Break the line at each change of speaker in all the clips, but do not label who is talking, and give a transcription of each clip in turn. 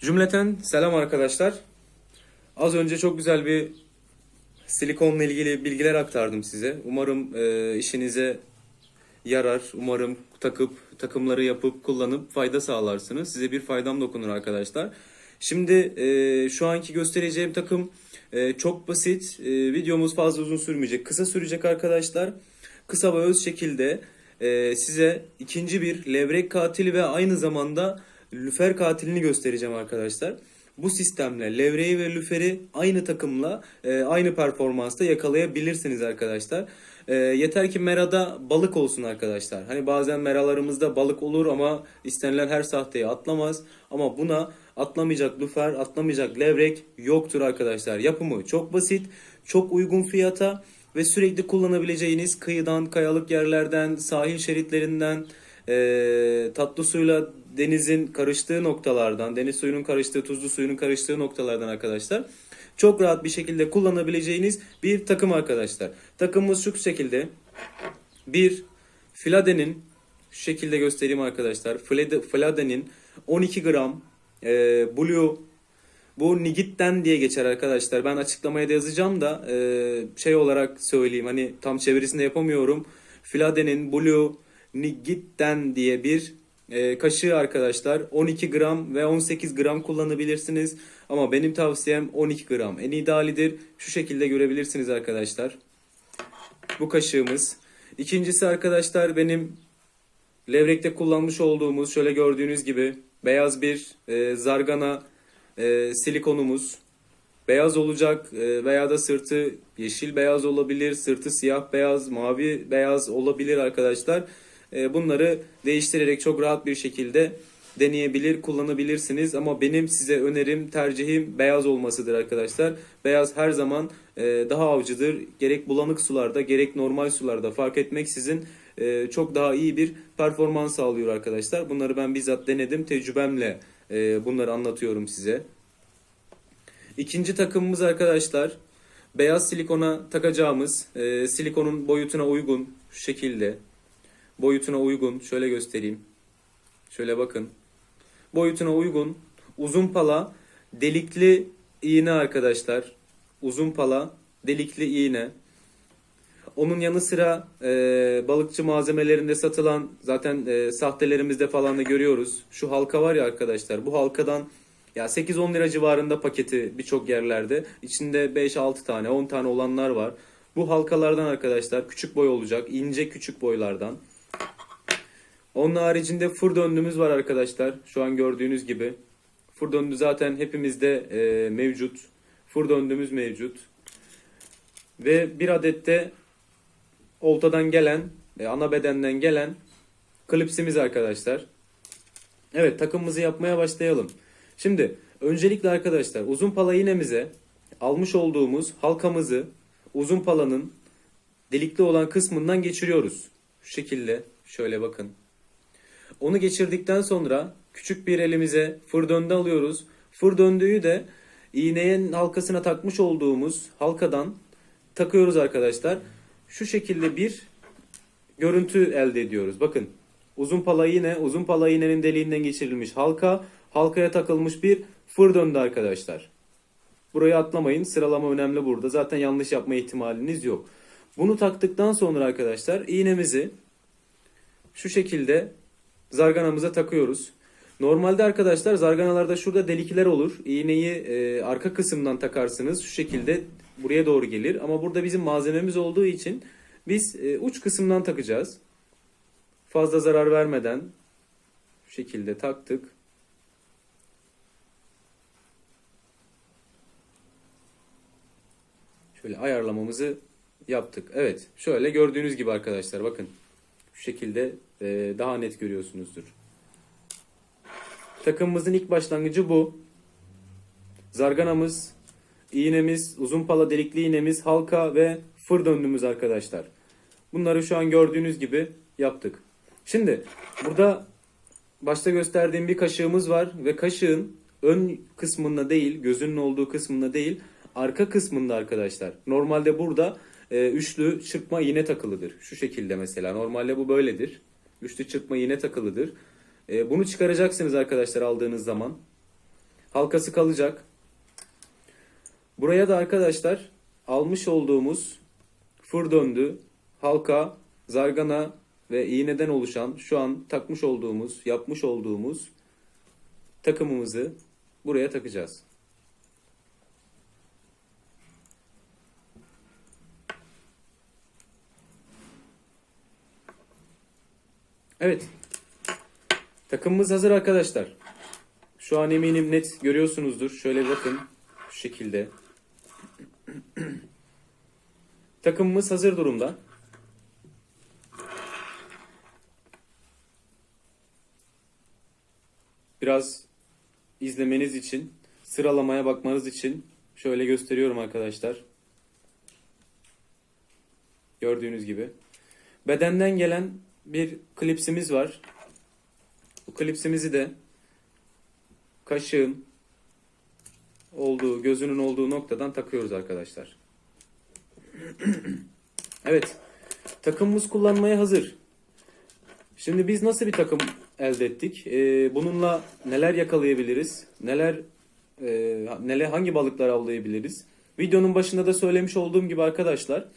Cümleten selam arkadaşlar. Az önce çok güzel bir silikonla ilgili bilgiler aktardım size. Umarım e, işinize yarar. Umarım takıp takımları yapıp kullanıp fayda sağlarsınız. Size bir faydam dokunur arkadaşlar. Şimdi e, şu anki göstereceğim takım e, çok basit. E, videomuz fazla uzun sürmeyecek. Kısa sürecek arkadaşlar. Kısa ve öz şekilde e, size ikinci bir levrek katili ve aynı zamanda lüfer katilini göstereceğim arkadaşlar. Bu sistemle levreyi ve lüferi aynı takımla e, aynı performansta yakalayabilirsiniz arkadaşlar. E, yeter ki merada balık olsun arkadaşlar. Hani bazen meralarımızda balık olur ama istenilen her sahteye atlamaz. Ama buna atlamayacak lüfer, atlamayacak levrek yoktur arkadaşlar. Yapımı çok basit, çok uygun fiyata ve sürekli kullanabileceğiniz kıyıdan, kayalık yerlerden, sahil şeritlerinden, e, tatlı suyla denizin karıştığı noktalardan, deniz suyunun karıştığı, tuzlu suyunun karıştığı noktalardan arkadaşlar çok rahat bir şekilde kullanabileceğiniz bir takım arkadaşlar. Takımımız şu şekilde. Bir Filade'nin şu şekilde göstereyim arkadaşlar. Filade'nin 12 gram e, Blue bu Nigitten diye geçer arkadaşlar. Ben açıklamaya da yazacağım da e, şey olarak söyleyeyim. Hani tam çevirisinde yapamıyorum. Filade'nin Blue Nigitten diye bir e, kaşığı arkadaşlar. 12 gram ve 18 gram kullanabilirsiniz. Ama benim tavsiyem 12 gram. En idealidir. Şu şekilde görebilirsiniz arkadaşlar. Bu kaşığımız. İkincisi arkadaşlar benim levrekte kullanmış olduğumuz şöyle gördüğünüz gibi beyaz bir e, zargana e, silikonumuz. Beyaz olacak e, veya da sırtı yeşil beyaz olabilir, sırtı siyah beyaz, mavi beyaz olabilir arkadaşlar. Bunları değiştirerek çok rahat bir şekilde deneyebilir, kullanabilirsiniz. Ama benim size önerim, tercihim beyaz olmasıdır arkadaşlar. Beyaz her zaman e, daha avcıdır. Gerek bulanık sularda, gerek normal sularda fark etmeksizin e, çok daha iyi bir performans sağlıyor arkadaşlar. Bunları ben bizzat denedim, tecrübemle e, bunları anlatıyorum size. İkinci takımımız arkadaşlar beyaz silikona takacağımız silikonun boyutuna uygun şekilde boyutuna uygun şöyle göstereyim. Şöyle bakın. Boyutuna uygun uzun pala delikli iğne arkadaşlar. Uzun pala delikli iğne. Onun yanı sıra e, balıkçı malzemelerinde satılan zaten e, sahtelerimizde falan da görüyoruz. Şu halka var ya arkadaşlar bu halkadan ya 8-10 lira civarında paketi birçok yerlerde. İçinde 5-6 tane 10 tane olanlar var. Bu halkalardan arkadaşlar küçük boy olacak. ince küçük boylardan. Onun haricinde fır döndüğümüz var arkadaşlar. Şu an gördüğünüz gibi. Fır döndü zaten hepimizde e, mevcut. Fır döndüğümüz mevcut. Ve bir adette oltadan gelen, e, ana bedenden gelen klipsimiz arkadaşlar. Evet takımımızı yapmaya başlayalım. Şimdi öncelikle arkadaşlar uzun pala iğnemize almış olduğumuz halkamızı uzun palanın delikli olan kısmından geçiriyoruz. Şu şekilde şöyle bakın. Onu geçirdikten sonra küçük bir elimize fır döndü alıyoruz. Fır döndüğü de iğnenin halkasına takmış olduğumuz halkadan takıyoruz arkadaşlar. Şu şekilde bir görüntü elde ediyoruz. Bakın uzun pala iğne, uzun pala iğnenin deliğinden geçirilmiş halka, halkaya takılmış bir fır döndü arkadaşlar. Burayı atlamayın. Sıralama önemli burada. Zaten yanlış yapma ihtimaliniz yok. Bunu taktıktan sonra arkadaşlar iğnemizi şu şekilde zarganamıza takıyoruz. Normalde arkadaşlar zarganalarda şurada delikler olur. İğneyi e, arka kısımdan takarsınız. Şu şekilde buraya doğru gelir. Ama burada bizim malzememiz olduğu için biz e, uç kısımdan takacağız. Fazla zarar vermeden şu şekilde taktık. Şöyle ayarlamamızı yaptık. Evet şöyle gördüğünüz gibi arkadaşlar bakın. Şu şekilde e, daha net görüyorsunuzdur. Takımımızın ilk başlangıcı bu. Zarganamız, iğnemiz, uzun pala delikli iğnemiz, halka ve fır döndüğümüz arkadaşlar. Bunları şu an gördüğünüz gibi yaptık. Şimdi burada başta gösterdiğim bir kaşığımız var ve kaşığın ön kısmında değil, gözünün olduğu kısmında değil, arka kısmında arkadaşlar. Normalde burada e, üçlü çırpma iğne takılıdır. Şu şekilde mesela. Normalde bu böyledir. Üçlü çırpma iğne takılıdır. E, bunu çıkaracaksınız arkadaşlar aldığınız zaman. Halkası kalacak. Buraya da arkadaşlar almış olduğumuz fır döndü, halka, zargana ve iğneden oluşan şu an takmış olduğumuz, yapmış olduğumuz takımımızı buraya takacağız. Evet. Takımımız hazır arkadaşlar. Şu an eminim net görüyorsunuzdur. Şöyle bakın. Şu şekilde. Takımımız hazır durumda. Biraz izlemeniz için, sıralamaya bakmanız için şöyle gösteriyorum arkadaşlar. Gördüğünüz gibi. Bedenden gelen bir klipsimiz var. Bu klipsimizi de kaşığın olduğu, gözünün olduğu noktadan takıyoruz arkadaşlar. evet. Takımımız kullanmaya hazır. Şimdi biz nasıl bir takım elde ettik? Ee, bununla neler yakalayabiliriz? Neler e, neler hangi balıklar avlayabiliriz? Videonun başında da söylemiş olduğum gibi arkadaşlar,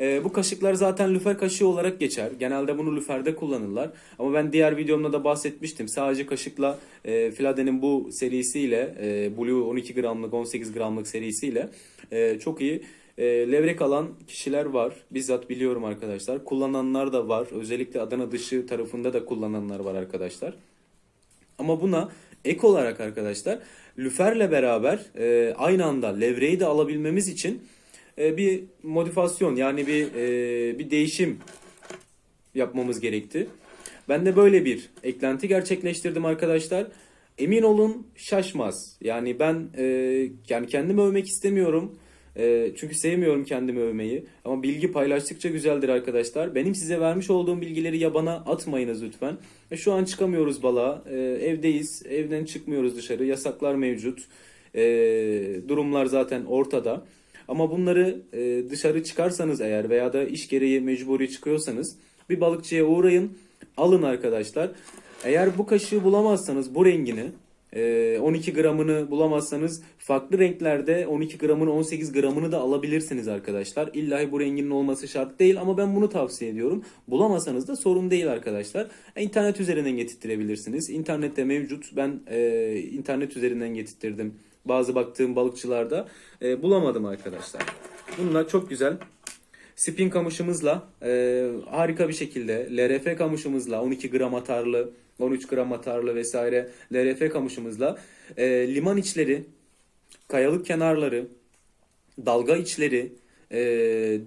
e, bu kaşıklar zaten lüfer kaşığı olarak geçer. Genelde bunu lüferde kullanırlar. Ama ben diğer videomda da bahsetmiştim. Sadece kaşıkla e, Filade'nin bu serisiyle, e, Blue 12 gramlık, 18 gramlık serisiyle e, çok iyi e, levrek alan kişiler var. Bizzat biliyorum arkadaşlar. Kullananlar da var. Özellikle Adana dışı tarafında da kullananlar var arkadaşlar. Ama buna ek olarak arkadaşlar lüferle beraber e, aynı anda levreyi de alabilmemiz için e, bir modifasyon yani bir e, bir değişim yapmamız gerekti. Ben de böyle bir eklenti gerçekleştirdim arkadaşlar. Emin olun şaşmaz. Yani ben e, yani kendimi övmek istemiyorum. E, çünkü sevmiyorum kendimi övmeyi. Ama bilgi paylaştıkça güzeldir arkadaşlar. Benim size vermiş olduğum bilgileri yabana atmayınız lütfen. Şu an çıkamıyoruz balığa. Evdeyiz. Evden çıkmıyoruz dışarı. Yasaklar mevcut. Durumlar zaten ortada. Ama bunları e, dışarı çıkarsanız eğer veya da iş gereği mecburi çıkıyorsanız bir balıkçıya uğrayın. Alın arkadaşlar. Eğer bu kaşığı bulamazsanız bu rengini e, 12 gramını bulamazsanız farklı renklerde 12 gramını 18 gramını da alabilirsiniz arkadaşlar. İllahi bu renginin olması şart değil ama ben bunu tavsiye ediyorum. Bulamasanız da sorun değil arkadaşlar. E, İnternet üzerinden getirtirebilirsiniz. İnternette mevcut. Ben e, internet üzerinden getirttirdim. Bazı baktığım balıkçılarda e, bulamadım arkadaşlar. Bunlar çok güzel. Spin kamışımızla e, harika bir şekilde LRF kamışımızla 12 gram atarlı 13 gram atarlı vesaire LRF kamışımızla e, liman içleri kayalık kenarları dalga içleri e,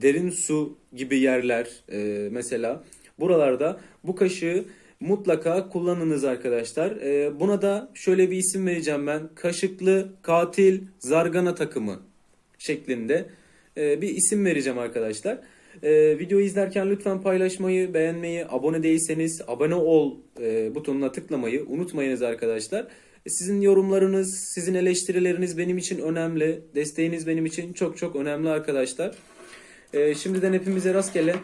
derin su gibi yerler e, mesela buralarda bu kaşığı mutlaka kullanınız arkadaşlar. E, buna da şöyle bir isim vereceğim ben. Kaşıklı katil zargana takımı şeklinde e, bir isim vereceğim arkadaşlar. E, videoyu izlerken lütfen paylaşmayı, beğenmeyi, abone değilseniz abone ol e, butonuna tıklamayı unutmayınız arkadaşlar. Sizin yorumlarınız, sizin eleştirileriniz benim için önemli. Desteğiniz benim için çok çok önemli arkadaşlar. E, şimdiden hepimize rastgele.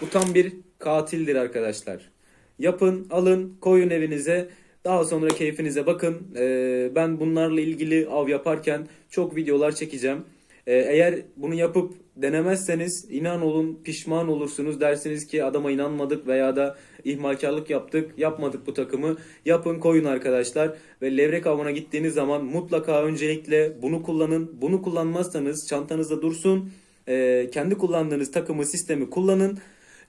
Bu tam bir katildir arkadaşlar. Yapın, alın, koyun evinize. Daha sonra keyfinize bakın. E, ben bunlarla ilgili av yaparken çok videolar çekeceğim. Ee, eğer bunu yapıp denemezseniz inan olun pişman olursunuz. Dersiniz ki adama inanmadık veya da ihmalkarlık yaptık, yapmadık bu takımı. Yapın koyun arkadaşlar ve levrek avına gittiğiniz zaman mutlaka öncelikle bunu kullanın. Bunu kullanmazsanız çantanızda dursun. Ee, kendi kullandığınız takımı, sistemi kullanın.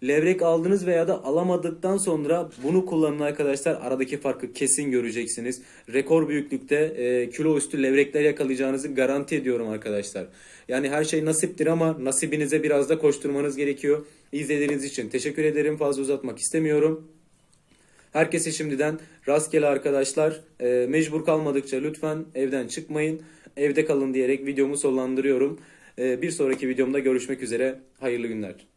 Levrek aldınız veya da alamadıktan sonra bunu kullanın arkadaşlar. Aradaki farkı kesin göreceksiniz. Rekor büyüklükte e, kilo üstü levrekler yakalayacağınızı garanti ediyorum arkadaşlar. Yani her şey nasiptir ama nasibinize biraz da koşturmanız gerekiyor. İzlediğiniz için teşekkür ederim. Fazla uzatmak istemiyorum. Herkese şimdiden rastgele arkadaşlar. E, mecbur kalmadıkça lütfen evden çıkmayın. Evde kalın diyerek videomu sonlandırıyorum. E, bir sonraki videomda görüşmek üzere. Hayırlı günler.